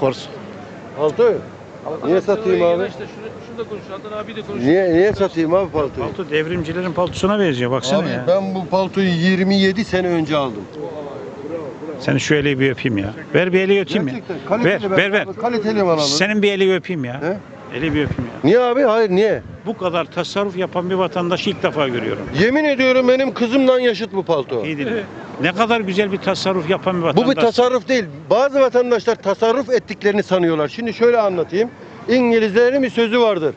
Kors. Paltoyu? Niye satayım abi? İşte şunu, şunu da konuş. Adnan abi de konuş. Niye niye satayım abi paltoyu? Palto devrimcilerin paltosuna benziyor baksana Abi ya. ben bu paltoyu 27 sene önce aldım. Seni şu eli bir öpeyim ya. Ver bir eli öpeyim ya. Gerçekten Ver kaliteli ver ver. Kaliteli mi alalım? Senin bir eli öpeyim ya. He? Eli bir öpeyim ya. Niye abi? Hayır niye? Bu kadar tasarruf yapan bir vatandaşı ilk defa görüyorum. Yemin ediyorum benim kızımdan yaşıt bu palto. İyi dinle. Ne kadar güzel bir tasarruf yapan bir Bu vatandaş. bir tasarruf değil. Bazı vatandaşlar tasarruf ettiklerini sanıyorlar. Şimdi şöyle anlatayım. İngilizlerin bir sözü vardır.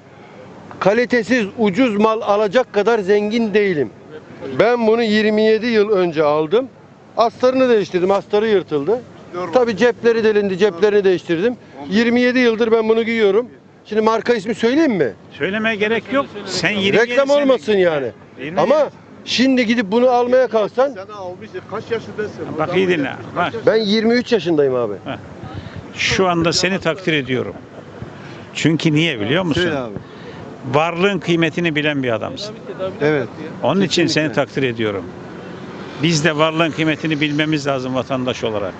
Kalitesiz ucuz mal alacak kadar zengin değilim. Ben bunu 27 yıl önce aldım. Astarını değiştirdim. Astarı yırtıldı. Tabii cepleri delindi. Ceplerini değiştirdim. 27 yıldır ben bunu giyiyorum. Şimdi marka ismi söyleyeyim mi? Söylemeye gerek yok. Sen 27 Reklam sene- olmasın yani. 27 Ama şimdi gidip bunu almaya kalksan Sen almışsın. Kaç yaşındasın? Bak iyi dinle. Bak, ben 23 yaşındayım abi. şu anda seni takdir ediyorum. Çünkü niye biliyor musun? Söyle abi. Varlığın kıymetini bilen bir adamsın. Evet. Onun için seni Kesinlikle. takdir ediyorum. Biz de varlığın kıymetini bilmemiz lazım vatandaş olarak.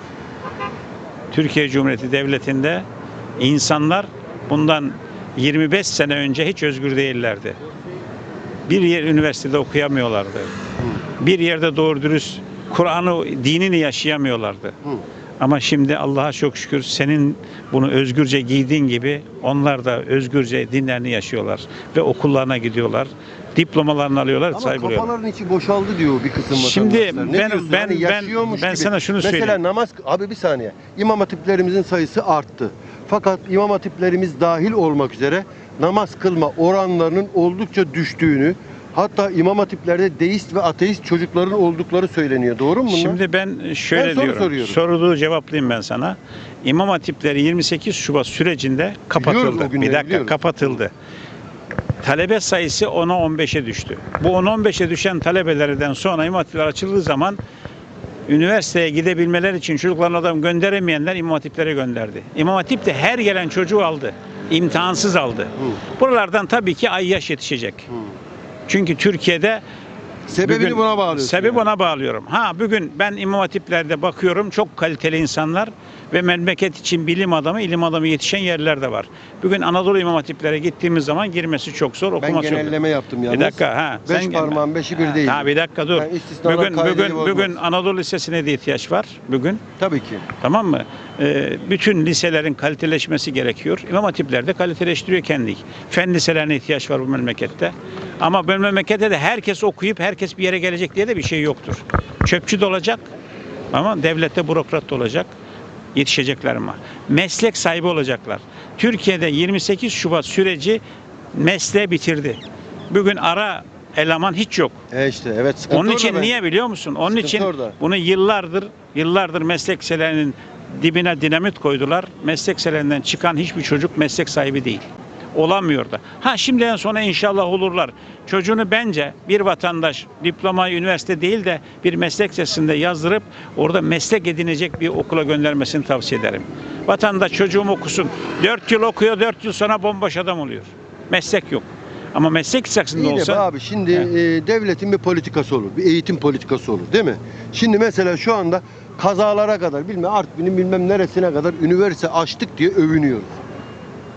Türkiye Cumhuriyeti Devleti'nde insanlar bundan 25 sene önce hiç özgür değillerdi. Bir yer üniversitede okuyamıyorlardı. Bir yerde doğru dürüst Kur'an'ı, dinini yaşayamıyorlardı. Ama şimdi Allah'a çok şükür senin bunu özgürce giydiğin gibi onlar da özgürce dinlerini yaşıyorlar ve okullarına gidiyorlar. Diplomalarını alıyorlar, Ama kafaların içi boşaldı diyor bir kısım Şimdi vatandaşlar. Ne ben- diyorsun? ben- Hani ben- yaşıyormuş ben gibi. sana şunu Mesela söyleyeyim. namaz abi bir saniye. İmam hatiplerimizin sayısı arttı. Fakat imam hatiplerimiz dahil olmak üzere namaz kılma oranlarının oldukça düştüğünü hatta imam hatiplerde deist ve ateist çocukların oldukları söyleniyor. Doğru mu bunlar? Şimdi ben şöyle Ben soru diyorum. soruyorum. Soruduğu cevaplayayım ben sana. İmam hatipleri 28 Şubat sürecinde kapatıldı. günleri, Bir dakika biliyoruz. kapatıldı. Talebe sayısı 10'a 15'e düştü. Bu 10-15'e düşen talebelerden sonra imam hatipler açıldığı zaman üniversiteye gidebilmeler için çocuklarını adam gönderemeyenler imam hatiplere gönderdi. İmam hatip de her gelen çocuğu aldı. İmtihansız aldı. Buralardan tabii ki ay yaş yetişecek. Çünkü Türkiye'de Sebebini Bugün- buna bağlıyorsun. Sebebi yani. ona bağlıyorum. Ha bugün ben imam hatiplerde bakıyorum çok kaliteli insanlar ve memleket için bilim adamı, ilim adamı yetişen yerler de var. Bugün Anadolu imam hatiplere gittiğimiz zaman girmesi çok zor, Ben okuması çok genelleme yaptım yalnız. Bir dakika ha. Beş sen- parmağın beşi bir değil. Ha bir dakika dur. Ben Bugün bugün bozmaz. bugün Anadolu Lisesi'ne de ihtiyaç var bugün. Tabii ki. Tamam mı? Ee, bütün liselerin kaliteleşmesi gerekiyor. İmam hatipler de kaliteleştiriyor kendi. Fen liselerine ihtiyaç var bu memlekette. Ama bu memlekette de herkes okuyup herkes bir yere gelecek diye de bir şey yoktur. Çöpçü de olacak ama devlette bürokrat da olacak. Yetişecekler ama. Meslek sahibi olacaklar. Türkiye'de 28 Şubat süreci mesleği bitirdi. Bugün ara eleman hiç yok. E işte evet sıkıntı Onun orada için bence. niye biliyor musun? Onun Sıkıntı için orada. bunu yıllardır yıllardır meslek liselerinin dibine dinamit koydular. Meslek liselerinden çıkan hiçbir çocuk meslek sahibi değil. Olamıyor da. Ha şimdiden sonra inşallah olurlar. Çocuğunu bence bir vatandaş diplomayı üniversite değil de bir meslek lisesinde yazdırıp orada meslek edinecek bir okula göndermesini tavsiye ederim. Vatandaş çocuğum okusun. 4 yıl okuyor, 4 yıl sonra bomboş adam oluyor. Meslek yok. Ama meslek lisesinde İyi de olsa be abi şimdi e, devletin bir politikası olur. Bir eğitim politikası olur değil mi? Şimdi mesela şu anda kazalara kadar bilmem Artvin'in bilmem neresine kadar üniversite açtık diye övünüyoruz.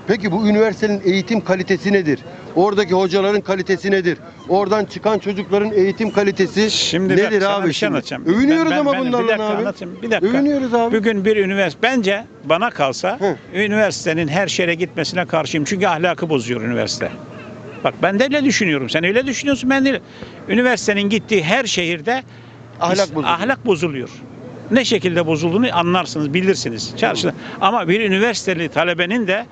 Peki bu üniversitenin eğitim kalitesi nedir? Oradaki hocaların kalitesi nedir? Oradan çıkan çocukların eğitim kalitesi Şimdi nedir bak, abi bir şey anlatacağım. Övünüyoruz Ben- ben- ama ben- bunlarla bir dakika abi. anlatayım, bir dakika. Övünüyoruz abi. Bugün bir üniversite bence bana kalsa Hı. üniversitenin her şehre gitmesine karşıyım. Çünkü ahlakı bozuyor üniversite. Bak ben de öyle düşünüyorum. Sen öyle düşünüyorsun ben değil. Üniversitenin gittiği her şehirde Ahlak bozuluyor. ahlak bozuluyor. Ne şekilde bozulduğunu anlarsınız, bilirsiniz. Çarşıda. Ama bir üniversiteli talebenin de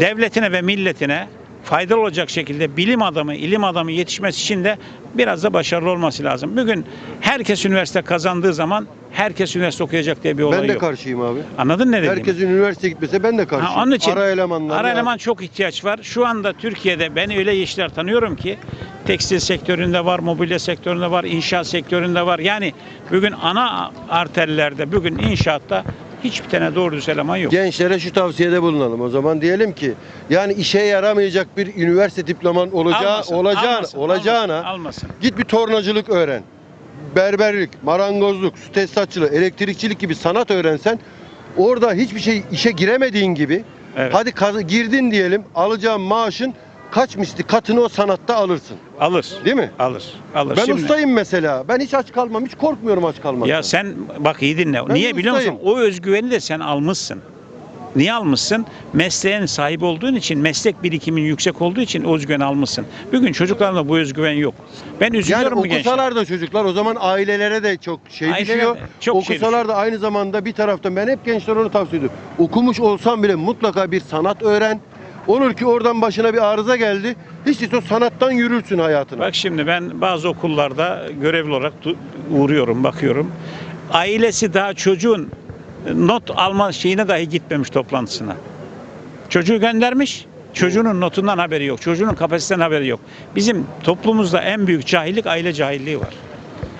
devletine ve milletine faydalı olacak şekilde bilim adamı, ilim adamı yetişmesi için de biraz da başarılı olması lazım. Bugün herkes üniversite kazandığı zaman herkes üniversite okuyacak diye bir olay Ben de yok. karşıyım abi. Anladın ne dediğimi? Herkesin üniversite gitmese ben de karşıyım. Ha, onun için Ara elemanlar. ara ya. eleman çok ihtiyaç var. Şu anda Türkiye'de ben öyle işler tanıyorum ki tekstil sektöründe var, mobilya sektöründe var, inşaat sektöründe var. Yani bugün ana arterlerde, bugün inşaatta hiçbir tane doğru düz eleman yok. Gençlere şu tavsiyede bulunalım. O zaman diyelim ki yani işe yaramayacak bir üniversite diploman olacağı Almasın, olacağına almasın, olacağına almasın, git bir tornacılık öğren. Berberlik, marangozluk, su tesisatçılığı, elektrikçilik gibi sanat öğrensen orada hiçbir şey işe giremediğin gibi Evet. hadi kaz- girdin diyelim alacağın maaşın kaç misli katını o sanatta alırsın. Alır. Değil mi? Alır. Alır. Ben Şimdi- ustayım mesela. Ben hiç aç kalmam. Hiç korkmuyorum aç kalmaktan. Ya sen bak iyi dinle. Ben Niye biliyor musun? O özgüveni de sen almışsın. Niye almışsın? Mesleğin sahibi olduğun için, meslek birikimin yüksek olduğu için o özgüveni almışsın. Bugün çocuklarımda bu özgüven yok. Ben yani üzülüyorum bu gençler. okusalar da çocuklar o zaman ailelere de çok şey Ailelere düşüyor. de çok şey okusalar da aynı zamanda bir taraftan ben hep gençlere onu tavsiye ediyorum. Okumuş olsan bile mutlaka bir sanat öğren. Olur ki oradan başına bir arıza geldi. Hiç o sanattan yürürsün hayatına. Bak şimdi ben bazı okullarda görevli olarak uğruyorum, bakıyorum. Ailesi daha çocuğun not alma şeyine dahi gitmemiş toplantısına. Çocuğu göndermiş, çocuğunun notundan haberi yok, çocuğunun kapasitesinden haberi yok. Bizim toplumumuzda en büyük cahillik aile cahilliği var.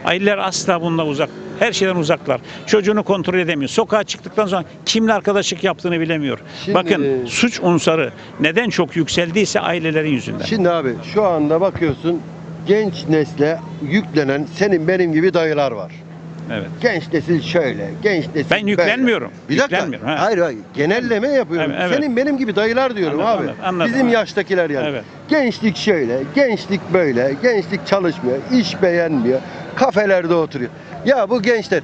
Aileler asla bundan uzak. Her şeyden uzaklar. Çocuğunu kontrol edemiyor. Sokağa çıktıktan sonra kimle arkadaşlık yaptığını bilemiyor. Şimdi- Bakın suç unsarı neden çok yükseldiyse ailelerin yüzünden. Şimdi abi şu anda bakıyorsun genç nesle yüklenen senin benim gibi dayılar var. Evet. Genç nesil şöyle, genç nesil Ben yüklenmiyorum. Bir dakika. Yüklenmiyorum, ha. Hayır hayır. Genelleme yapıyorum. Evet, evet. Senin benim gibi dayılar diyorum Anladım, abi. anladım, anladım. Bizim yaştakiler yani. Evet. Gençlik şöyle, gençlik böyle, gençlik çalışmıyor, iş beğenmiyor, kafelerde oturuyor. Ya bu gençler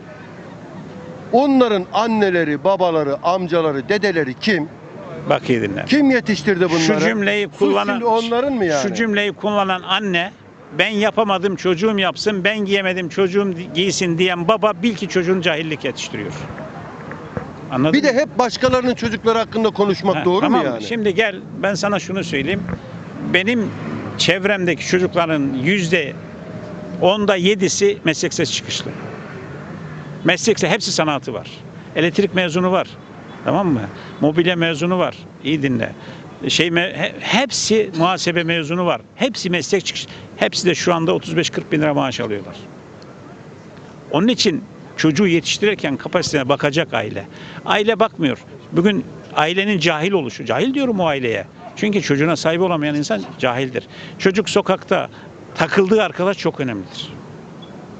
onların anneleri, babaları, amcaları, dedeleri kim? Bak iyi dinle. Kim yetiştirdi bunları? Şu cümleyi Suç kullanan şimdi onların mı yani? Şu cümleyi kullanan anne ben yapamadım çocuğum yapsın, ben giyemedim çocuğum giysin diyen baba bil ki çocuğun cahillik yetiştiriyor. Anladın Bir de mı? hep başkalarının çocukları hakkında konuşmak Ha, doğru tamam mu yani? Şimdi gel ben sana şunu söyleyeyim. Benim çevremdeki çocukların yüzde onda yedisi mesleksiz çıkışlı. Meslekse hepsi sanatı var. Elektrik mezunu var. Tamam mı? Mobilya mezunu var. İyi dinle. Şey me- he- hepsi muhasebe mezunu var. Hepsi meslek çıkış. Hepsi de şu anda 35-40 bin lira maaş alıyorlar. Onun için çocuğu yetiştirirken kapasitesine bakacak aile. Aile bakmıyor. Bugün ailenin cahil oluşu. Cahil diyorum o aileye. Çünkü çocuğuna sahip olamayan insan cahildir. Çocuk sokakta takıldığı arkadaş çok önemlidir.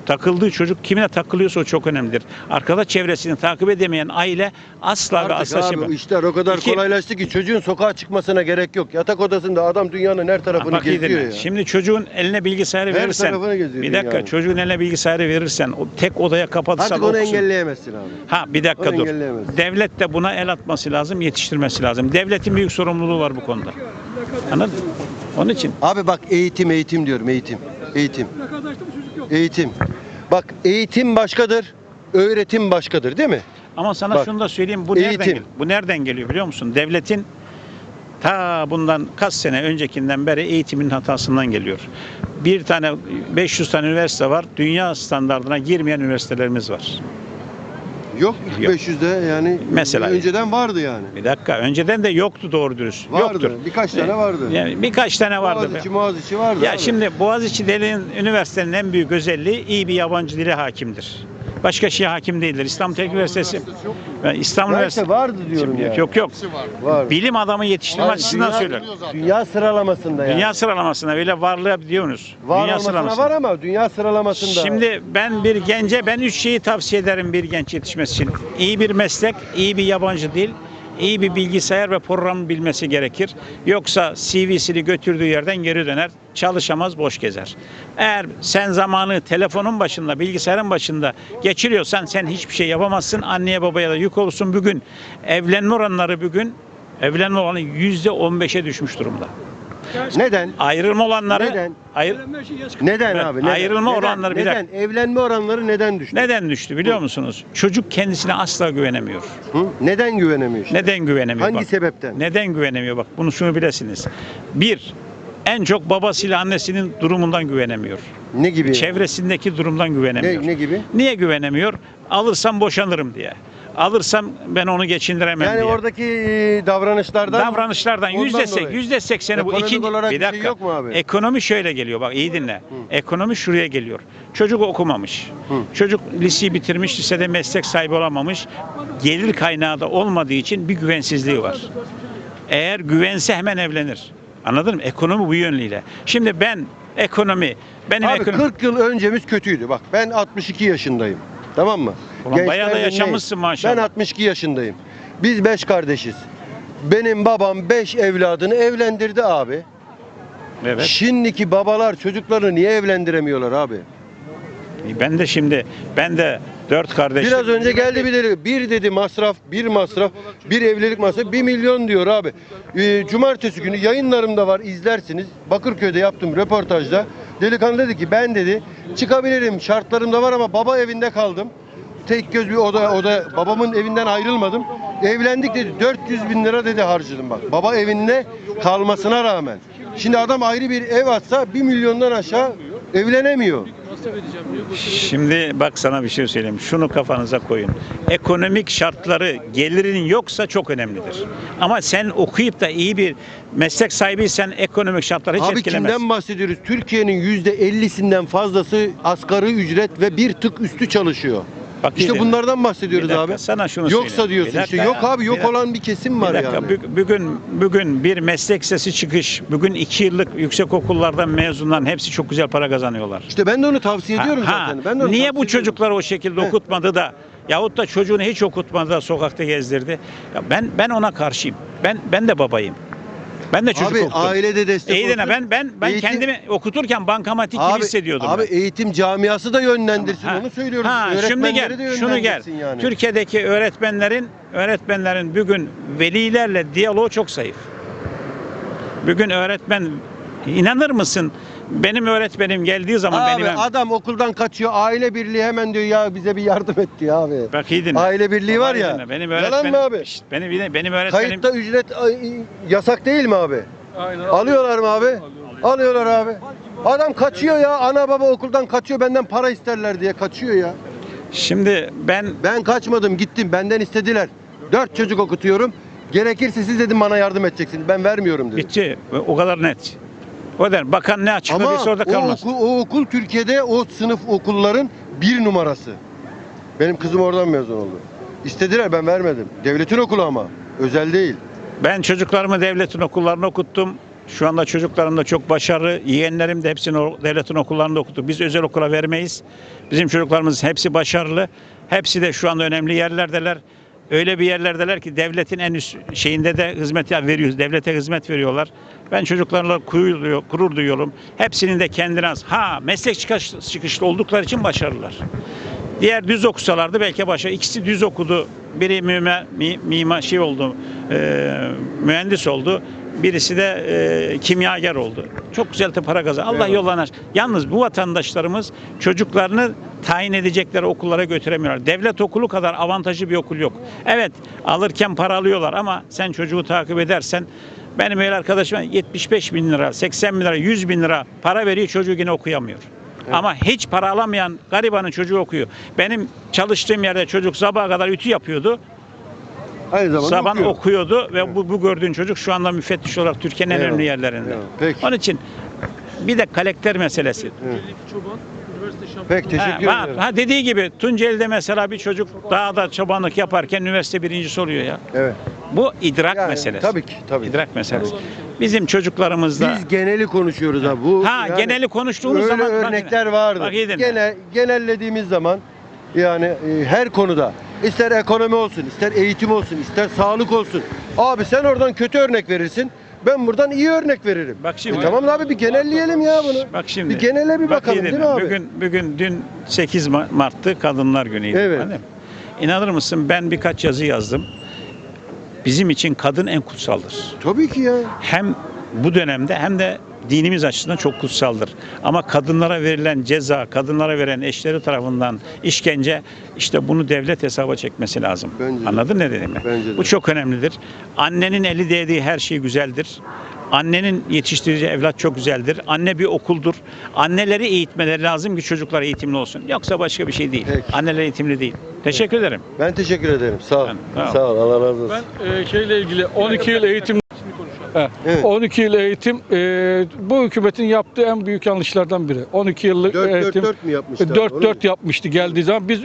Takıldığı çocuk kimine takılıyorsa o çok önemlidir. Arkadaş çevresini takip edemeyen aile asla ve Artık asla şey abi işler o kadar İki- kolaylaştı ki çocuğun sokağa çıkmasına gerek yok. Yatak odasında adam dünyanın her tarafını geziyor ya. Şimdi çocuğun eline bilgisayarı Her verirsen bir dakika dünyanın. çocuğun eline bilgisayarı verirsen o tek odaya kapatırsan Artık onu okusun. engelleyemezsin abi. Ha bir dakika Onu dur. Devlet de buna el atması lazım, yetiştirmesi lazım. Devletin büyük sorumluluğu var bu konuda. Anladın mı? Onun için Abi bak eğitim eğitim diyorum eğitim. Eğitim. Eğitim. Bak eğitim başkadır, öğretim başkadır değil mi? ama sana Bak, şunu da söyleyeyim bu nereden eğitim. geliyor? Bu nereden geliyor biliyor musun? Devletin ta bundan kaç sene öncekinden beri eğitimin hatasından geliyor. Bir tane 500 tane üniversite var. Dünya standartına girmeyen üniversitelerimiz var. Yok, Yok. 500'de yani Mesela- önceden vardı yani. Bir dakika önceden de yoktu doğru dürüst. Vardı. Yoktur. Birkaç tane vardı. Yani birkaç tane vardı. Boğaziçi, Boğaziçi vardı. Ya abi. şimdi Boğaziçi Deli'nin üniversitenin en büyük özelliği iyi bir yabancı dile hakimdir. Başka şeye hakim değildir. İstanbul Teknik Üniversitesi. Ben İstanbul Ya Üniversitesi. vardı diyorum yani. Yok yok. Var. Bilim adamı yetiştirme açısından dünya- söylüyorum. Dünya sıralamasında yani. Dünya sıralamasına öyle varlığa diyorsunuz. var dünya olmasına sıralamasında. var ama dünya sıralamasında. Şimdi ben bir gence ben üç şeyi tavsiye ederim bir genç yetişmesi için. İyi bir meslek, iyi bir yabancı dil, iyi bir bilgisayar ve program bilmesi gerekir. Yoksa CV'sini götürdüğü yerden geri döner, çalışamaz, boş gezer. Eğer sen zamanı telefonun başında, bilgisayarın başında geçiriyorsan sen hiçbir şey yapamazsın. Anneye babaya da yük olursun. Bugün evlenme oranları bugün evlenme oranı yüzde on beşe düşmüş durumda. Neden? Ayrılma olanları Neden? Ayır, Neden Evet, abi? Neden? ayrılma Neden? oranları bir neden? Evlenme oranları neden düştü? Neden düştü biliyor musunuz? Çocuk kendisine asla güvenemiyor. Hı? Neden güvenemiyor işte? Neden güvenemiyor? Hangi bak. sebepten? Neden güvenemiyor? Bak bunu şunu bilesiniz. Bir, en çok babasıyla annesinin durumundan güvenemiyor. Ne gibi? Çevresindeki durumdan güvenemiyor. Ne, ne gibi? Niye güvenemiyor? Alırsam boşanırım diye. Alırsam ben onu geçindiremem Yani diye. oradaki e, davranışlardan davranışlardan Ondan yüzde sek, dolayı. yüzde sekseni bu Ekonomik ikinci olarak bir şey dakika. yok mu abi? Ekonomi şöyle geliyor bak iyi dinle. Ekonomi şuraya geliyor. Çocuk okumamış. Çocuk liseyi bitirmiş, lisede meslek sahibi olamamış. Gelir kaynağı da olmadığı için bir güvensizliği var. Eğer güvense hemen evlenir. Anladın mı? Ekonomi bu yönlüyle. Şimdi ben ekonomi benim Abi ekonomi 40 yıl öncemiz kötüydü. Bak ben 62 yaşındayım. Tamam mı? Ulan bayağı da yaşamışsın maşallah. Ben 62 yaşındayım. Biz 5 kardeşiz. Benim babam 5 evladını evlendirdi abi. Evet. Şimdiki babalar çocuklarını niye evlendiremiyorlar abi? Ben de şimdi ben de dört kardeş. Biraz önce geldi bir dedi. Bir dedi masraf, bir masraf, bir evlilik masrafı 1 milyon diyor abi. Ee, cumartesi günü yayınlarımda var izlersiniz. Bakırköy'de yaptım röportajda. Delikanlı dedi ki ben dedi çıkabilirim şartlarım da var ama baba evinde kaldım. Tek göz bir oda oda babamın evinden ayrılmadım. Evlendik dedi 400 bin lira dedi harcadım bak. Baba evinde kalmasına rağmen. Şimdi adam ayrı bir ev atsa 1 milyondan aşağı evlenemiyor. Şimdi bak sana bir şey söyleyeyim. Şunu kafanıza koyun. Ekonomik şartları gelirin yoksa çok önemlidir. Ama sen okuyup da iyi bir meslek sahibiysen ekonomik şartlar hiç Abi etkilemez. kimden bahsediyoruz? Türkiye'nin %50'sinden fazlası asgari ücret ve bir tık üstü çalışıyor. Bak İşte bunlardan bahsediyoruz Bir dakika, abi. sana şunu Yoksa söyleyeyim. diyorsun Bir işte. Yok abi bir yok dakika. olan bir kesim var Bir dakika, yani. bugün bugün bir meslek lisesi çıkış, bugün iki yıllık yüksek okullardan mezunların hepsi çok güzel para kazanıyorlar. İşte ben de onu tavsiye ediyorum Ha, ha. zaten. Ben de onu Niye bu çocukları o şekilde Heh. okutmadı da yahut da çocuğunu hiç okutmadı da sokakta gezdirdi? Ya ben ben ona karşıyım. Ben ben de babayım. Ben de çocuk Abi okudum. ailede destek ne, olsun. ben ben ben Eğitim- kendimi okuturken bankamatik gibi hissediyordum. Abi ben. eğitim camiası da yönlendirsin Ha. onu söylüyoruz. Ha, şimdi gel, şunu gel. Yani. Türkiye'deki öğretmenlerin öğretmenlerin bugün velilerle diyaloğu çok zayıf. Bugün öğretmen inanır mısın? Benim öğretmenim geldiği zaman Abi benim adam okuldan kaçıyor aile birliği hemen diyor ya bize bir yardım et diyor abi. Bak iyi dinle. Aile birliği var ya. dinle. Benim Yalan öğretmenim, mı abi? Şşt, benim benim, benim öğretmenim Kayıtta ücret yasak değil mi abi? Aynen. Alıyorlar mı abi? Alıyorlar abi. Adam kaçıyor ya. Ana baba okuldan kaçıyor benden para isterler diye kaçıyor ya. Şimdi ben Ben kaçmadım gittim benden istediler. Dört çocuk okutuyorum. Gerekirse siz dedim bana yardım edeceksiniz. Ben vermiyorum dedim. bitti. O kadar net. O der. Bakan ne açıkladıysa orada o kalmaz. okul, o okul Türkiye'de o sınıf okulların bir numarası. Benim kızım oradan mezun oldu. İstediler ben vermedim. Devletin okulu ama. Özel değil. Ben çocuklarımı devletin okullarına okuttum. Şu anda çocuklarım da çok başarılı. Yeğenlerim de hepsini o devletin okullarında okuttu. Biz özel okula vermeyiz. Bizim çocuklarımız hepsi başarılı. Hepsi de şu anda önemli yerlerdeler. Öyle bir yerlerdeler ki devletin en üst şeyinde de hizmet veriyoruz. Devlete hizmet veriyorlar. Ben çocuklarla gurur, duyuyor- gurur duyuyorum. Hepsinin de kendine az. Ha meslek çıkış, çıkışlı oldukları için başarılılar. Diğer düz okusalardı belki başa. İkisi düz okudu. Biri mime, mi, mima şey oldu, e, mühendis oldu. Birisi de e, kimyager oldu. Çok güzel de para kazandı. Allah aç. Yalnız bu vatandaşlarımız çocuklarını tayin edecekleri okullara götüremiyorlar. Devlet okulu kadar avantajlı bir okul yok. Evet alırken para alıyorlar ama sen çocuğu takip edersen benim öyle arkadaşım 75 bin lira, 80 bin lira, 100 bin lira para veriyor çocuğu yine okuyamıyor. Ama hiç para alamayan garibanın çocuğu okuyor. Benim çalıştığım yerde çocuk sabaha kadar ütü yapıyordu. Aynı zamanda Sabah okuyor. okuyordu ve bu, bu gördüğün çocuk şu anda müfettiş olarak Türkiye'nin en Eyvallah. önemli yerlerinde. Eyvallah. Peki. Onun için bir de karakter meselesi. Tunceli Çoban üniversite şampiyonu. Pek teşekkür Ha, ederim. ha dediği gibi Tunceli'de mesela bir çocuk dağda çobanlık yaparken üniversite birincisi oluyor ya. Evet. Bu idrak Yani, meselesi. Tabii ki. Tabii. İdrak meselesi. Bizim çocuklarımızda Biz geneli konuşuyoruz abi. Bu Ha, geneli konuştuğumuz öyle zaman- örnekler yine. vardır. Bak iyi dinle. Gene genellediğimiz zaman yani e, her konuda ister ekonomi olsun, ister eğitim olsun, ister sağlık olsun. Abi sen oradan kötü örnek verirsin. Ben buradan iyi örnek veririm. Bak şimdi. E tamam abi bir genelleyelim ya bunu. Bak şimdi. Bir genele bir bak bakalım değil mi abi? Bugün bugün dün 8 Ma- Mart'tı Kadınlar Günü'ydü. Evet. Mi? İnanır mısın ben birkaç yazı yazdım. Bizim için kadın en kutsaldır. Tabii ki ya. Hem bu dönemde hem de dinimiz açısından çok kutsaldır. Ama kadınlara verilen ceza, kadınlara verilen eşleri tarafından işkence işte bunu devlet hesaba çekmesi lazım. Bence de. Anladın ne dediğimi? Bence de. Bu çok önemlidir. Annenin eli değdiği her şey güzeldir. Annenin yetiştirici evlat çok güzeldir. Anne bir okuldur. Anneleri eğitmeleri lazım ki çocuklar eğitimli olsun. Yoksa başka bir şey değil. Peki. Anneler eğitimli değil. Teşekkür ederim. Ben teşekkür ederim. Sağ ol. Ben- sağ ol. Sağ ol. Allah razı olsun. Ben e, şeyle ilgili 12 yıl eğitim He, Evet. 12 yıl eğitim e, bu hükümetin yaptığı en büyük yanlışlardan biri. 12 yıllık 4 4 eğitim 4 mü yapmışlar? 4 Onu- 4 yapmıştı geldiği zaman biz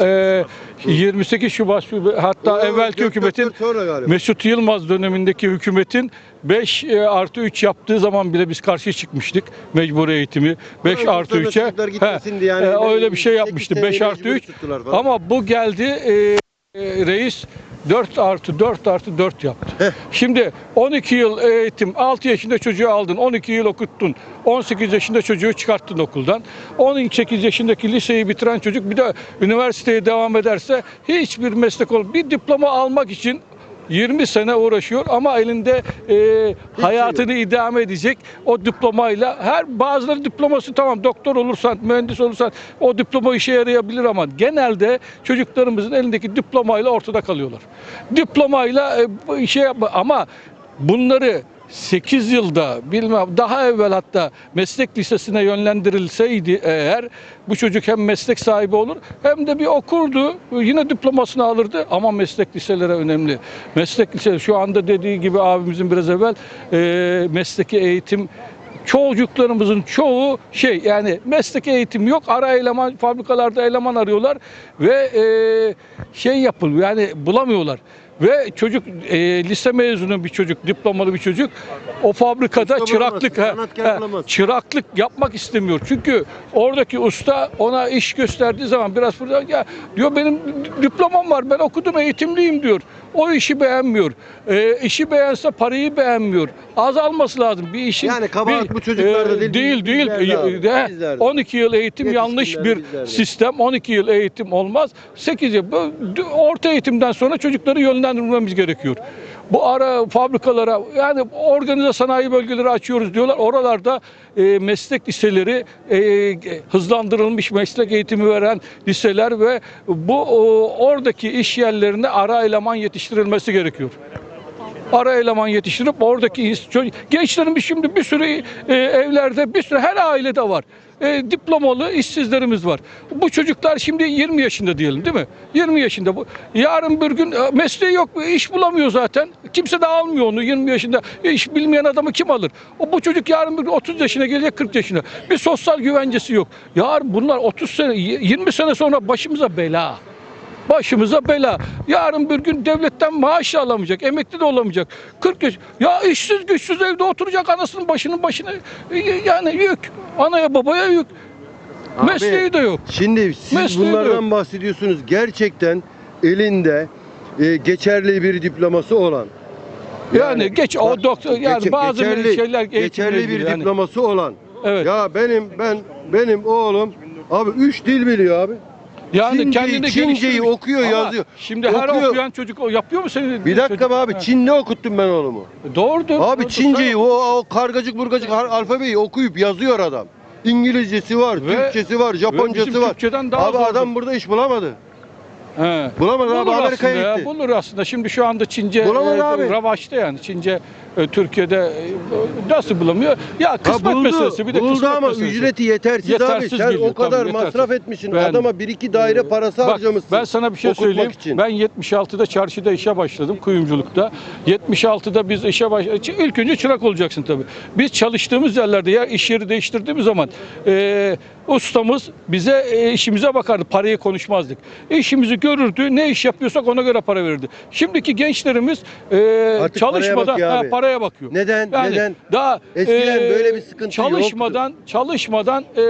e, 28 Şubat hatta Oo, evvelki 4 4 hükümetin 4 sonra galiba. Mesut Yılmaz dönemindeki hükümetin 5 artı 3 yaptığı zaman bile biz karşı çıkmıştık mecbur eğitimi. 5 Kur'an artı kurslarına 3'e çocuklar gitmesin diye yani e, öyle bir şey yapmıştı. seneyi 5 artı mecbur 3 tuttular falan. ama bu geldi e, e, reis 4 artı 4 artı 4 yaptı. Heh. Şimdi 12 yıl eğitim, 6 yaşında çocuğu aldın, 12 yıl okuttun, 18 yaşında çocuğu çıkarttın okuldan. 18 yaşındaki liseyi bitiren çocuk bir de üniversiteye devam ederse hiçbir meslek ol, bir diploma almak için 20 sene uğraşıyor ama elinde e, hayatını idame edecek o diplomayla her bazıları diploması tamam doktor olursan mühendis olursan o diploma işe yarayabilir ama genelde çocuklarımızın elindeki diplomayla ortada kalıyorlar. Diplomayla e, şey yapma ama bunları 8 yılda bilmem daha evvel hatta meslek lisesine yönlendirilseydi eğer bu çocuk hem meslek sahibi olur hem de bir okurdu yine diplomasını alırdı ama meslek liseleri önemli. Meslek liseleri şu anda dediği gibi abimizin biraz evvel e, mesleki eğitim çocuklarımızın çoğu şey yani meslek eğitim yok ara eleman fabrikalarda eleman arıyorlar ve e, şey yapılıyor yani bulamıyorlar. Ve çocuk e, lise mezunu bir çocuk, diplomalı bir çocuk o fabrikada Usta çıraklık ha, bulamaz. çıraklık yapmak istemiyor. Çünkü oradaki usta ona iş gösterdiği zaman biraz fırla ya diyor benim diplomam var ben okudum eğitimliyim diyor. O işi beğenmiyor. E, işi beğense parayı beğenmiyor. Az alması lazım bir işin. Yani kabahat bir- bu çocuklarda değil, Değil değil. bizlerde abi, De, bizlerde. 12 yıl eğitim yanlış bir bizlerde. sistem. 12 yıl eğitim olmaz. 8 yıl. Orta eğitimden sonra çocukları yönlendirmemiz gerekiyor. Bu ara fabrikalara yani organize sanayi bölgeleri açıyoruz diyorlar. Oralarda e, meslek liseleri, e, hızlandırılmış meslek eğitimi veren liseler ve bu o, oradaki iş yerlerine ara eleman yetiştirilmesi gerekiyor ara eleman yetiştirip oradaki gençlerimiz şimdi bir sürü e, evlerde bir sürü her ailede var. E, diplomalı işsizlerimiz var. Bu çocuklar şimdi 20 yaşında diyelim değil mi? 20 yaşında bu. Yarın bir gün e, mesleği yok, iş bulamıyor zaten. Kimse de almıyor onu 20 yaşında. E, iş bilmeyen adamı kim alır? O bu çocuk yarın bir gün 30 yaşına gelecek 40 yaşına. Bir sosyal güvencesi yok. Yarın bunlar 30 sene 20 sene sonra başımıza bela. Başımıza bela. Yarın bir gün devletten maaş alamayacak, emekli de olamayacak. 40 yaş. Ya işsiz güçsüz evde oturacak anasının başının başına. E, Yani yük. Anaya babaya yük. Abi, Mesleği de yok. Şimdi siz Mesleği bunlardan yok. bahsediyorsunuz. Gerçekten elinde e, geçerli bir diploması olan. Yani geç o doktor yani bazı geçerli, şeyler geçerli bir yani. diploması olan. Evet. Ya benim ben benim oğlum abi 3 dil biliyor abi. Yani Çinceyi- kendini Çinceyi geliştirmiş. okuyor, Ama yazıyor. Şimdi her Okuyor. okuyan çocuk o yapıyor mu senin? Bir dakika be abi Ha. Çinli okuttum ben oğlumu. Doğrudur. Abi doğrudur. Çinceyi o, o kargacık burgacık har- alfabeyi okuyup yazıyor adam. İngilizcesi var, Ve- Türkçesi var, Japoncası bizim var. Türkçeden daha abi zordur. adam burada iş bulamadı. He. Bulamadı abi Bulur aslında Amerika'ya ya, gitti. bulur aslında. Şimdi şu anda Çince Bulamadı e, abi. ravaşta yani. Çince e, Türkiye'de e, nasıl bulamıyor? Ya kısmet buldu, meselesi. Bir de buldu kısmet ama meselesi. ücreti yetersiz, Yetersiz abi. Sen geliyor, o kadar tabii, masraf yetersiz. etmişsin. Ben- Adama bir iki daire parası Bak, harcamışsın. ben sana bir şey okutmak söyleyeyim. için. Ben 76'da çarşıda işe başladım kuyumculukta. 76'da biz işe baş ilk önce çırak olacaksın tabii. Biz çalıştığımız yerlerde ya iş yeri değiştirdiğimiz zaman e, ustamız bize e, işimize bakardı. Parayı konuşmazdık. İşimizi görürdü. Ne iş yapıyorsak ona göre para verirdi. Şimdiki gençlerimiz e, Artık paraya çalışmadan bakıyor ha, abi. paraya bakıyor. Neden? Yani Neden? Daha Eskiden böyle bir sıkıntı çalışmadan çalışmadan e,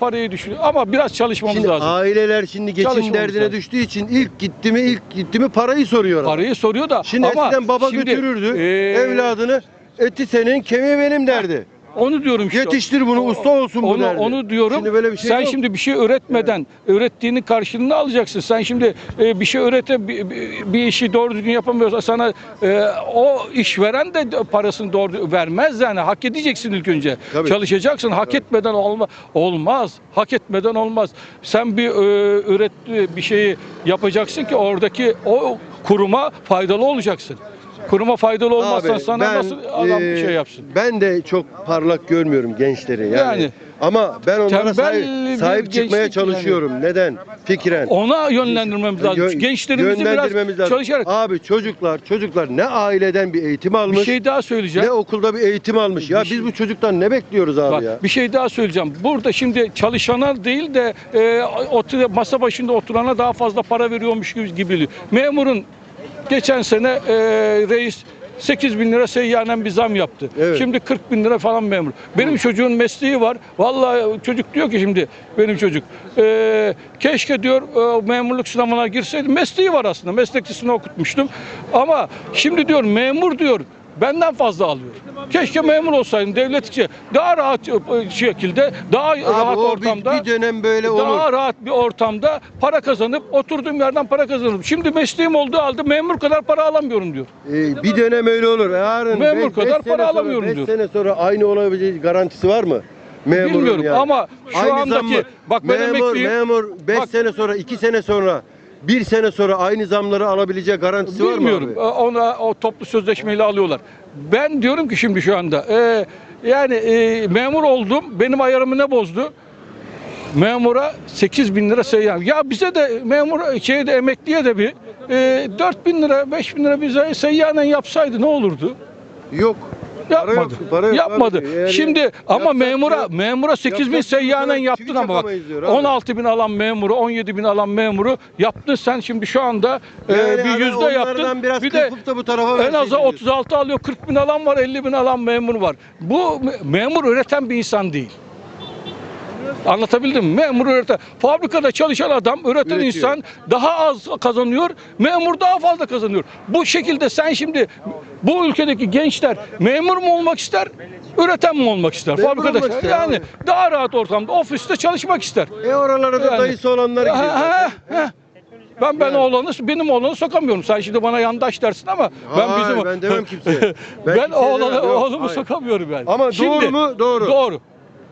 parayı düşünüyor. Ama biraz çalışmamız Şimdi lazım. aileler şimdi geçim Çalışmamız derdine lazım. düştüğü için ilk gitti mi ilk gitti mi parayı soruyor. adam. Parayı soruyor da Şimdi ama eskiden baba şimdi, götürürdü e, evladını eti senin kemiği benim derdi. Onu diyorum işte. Yetiştir bunu usta olsun bu onu, derdi. Onu diyorum. Şimdi böyle bir şey Sen yok. şimdi bir şey öğretmeden ürettiğinin karşılığını alacaksın. Sen şimdi e, bir şey öğrete bir, bir- işi doğru düzgün yapamıyorsa sana e, o işveren de parasını doğru vermez yani. Hak edeceksin ilk önce. Tabii. Çalışacaksın. Hak etmeden olma, olmaz. Hak etmeden olmaz. Sen bir e, üret bir şeyi yapacaksın ki oradaki o kuruma faydalı olacaksın. Kuruma faydalı olmazsan Abi, sana ben, nasıl adam bir e, şey yapsın? Ben de çok parlak görmüyorum gençleri yani. Yani. Ama ben onlara sahip, sahip çıkmaya gençlik yani. çalışıyorum. Neden? Fikren. Ona yönlendirmemiz lazım. Yö- Gençlerimizi yönlendirmemiz biraz lazım. çalışarak. Abi çocuklar çocuklar ne aileden bir eğitim almış Bir şey daha söyleyeceğim. ne okulda bir eğitim almış. Ya Bir şey- biz bu çocuktan ne bekliyoruz abi Bak, ya? bir şey daha söyleyeceğim. Burada şimdi çalışana değil de e, otur, masa başında oturana daha fazla para veriyormuş gibi gibi. Memurun geçen sene e, reis 8 bin lira seyyanen bir zam yaptı. Evet. Şimdi 40 bin lira falan memur. Benim çocuğun mesleği var. Vallahi çocuk diyor ki şimdi benim çocuk e, keşke diyor e, memurluk sınavına girseydim. Mesleği var aslında. Meslekçisini okutmuştum. Ama şimdi diyor memur diyor benden fazla alıyor. Keşke memur olsaydım devlet içi daha rahat e, şekilde daha rahat Abi o ortamda bir, bir dönem böyle olur. daha rahat bir ortamda para kazanıp oturduğum yerden para kazanırım. Şimdi mesleğim olduğu halde memur kadar para alamıyorum diyor. Ee, bir dönem öyle olur. Yarın Memur beş- kadar beş para sonra- alamıyorum beş diyor. sene sonra aynı olabileceği garantisi var mı? Memurun Bilmiyorum yani. ama şu Aynı andaki- bak ben memur, emekliyim. memur 5 Bak- sene sonra 2 sene sonra bir sene sonra aynı zamları alabileceği garantisi var mı Bilmiyorum. abi? Ona o toplu sözleşmeyle alıyorlar. Ben diyorum ki şimdi şu anda e, yani e, memur oldum. Benim ayarımı ne bozdu? Memura 8 bin lira seyyan. Ya bize de memur şeyde emekliye de bir e, 4 bin lira 5 bin lira bize seyyanen yapsaydı ne olurdu? Yok. Para yok, Yapmadı. para yok Yapmadı. abi. Eğer Şimdi ama yapsak memura ya- memura 8 bin yapsak seyyanen çivi yaptın ama bak çakamayız diyor abi. 16 bin alan memuru 17 bin alan memuru yaptın sen şimdi şu anda e, Yani bir yüzde onlardan yaptın. biraz bir de kırpıp da bu tarafa en diyorsun. 36 alıyor 40 bin alan var 50 bin alan memur var. Bu me- memur üreten bir insan değil. Anlatabildim mi? Memur üreten. Fabrikada çalışan adam, üreten Üretiyor. insan daha az kazanıyor, memur daha fazla kazanıyor. Bu şekilde sen şimdi bu ülkedeki gençler memur mu olmak ister, üreten mi olmak ister? Memur Fabrikada olmak ister yani abi. daha rahat ortamda ofiste çalışmak ister. E oralara da Yani- dayısı olanlar gidiyor. Ha. Ben ben oğlanı benim oğlanı sokamıyorum. Sen şimdi bana yandaş dersin ama ben Hayır, bizim ben demem kimseye. Ben Ben, kimseye oğlanı demem, oğlumu hayır. sokamıyorum yani. Ama doğru mu? Doğru. Doğru.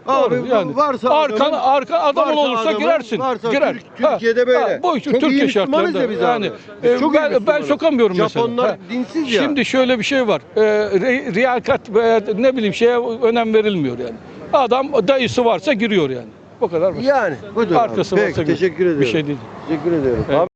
Abi Doğru yani. varsa arkan adamın- arka adamın varsa olursa adamın- girersin. varsa Girer. Türk- Türkiye'de böyle. bu Çok Türkiye şartlarında ya biz yani. abi. Biz e, çok ben, ben sokamıyorum mesela. Japonlar Ha. dinsiz ya. Şimdi şöyle bir şey var. E, re- riyakat veya ne bileyim şeye önem verilmiyor yani. Adam dayısı varsa giriyor yani. Bu kadar basit. Yani budur. abi. Arkası Peki, varsa teşekkür ediyorum. Bir şey değil. Teşekkür ediyorum. Evet. Abi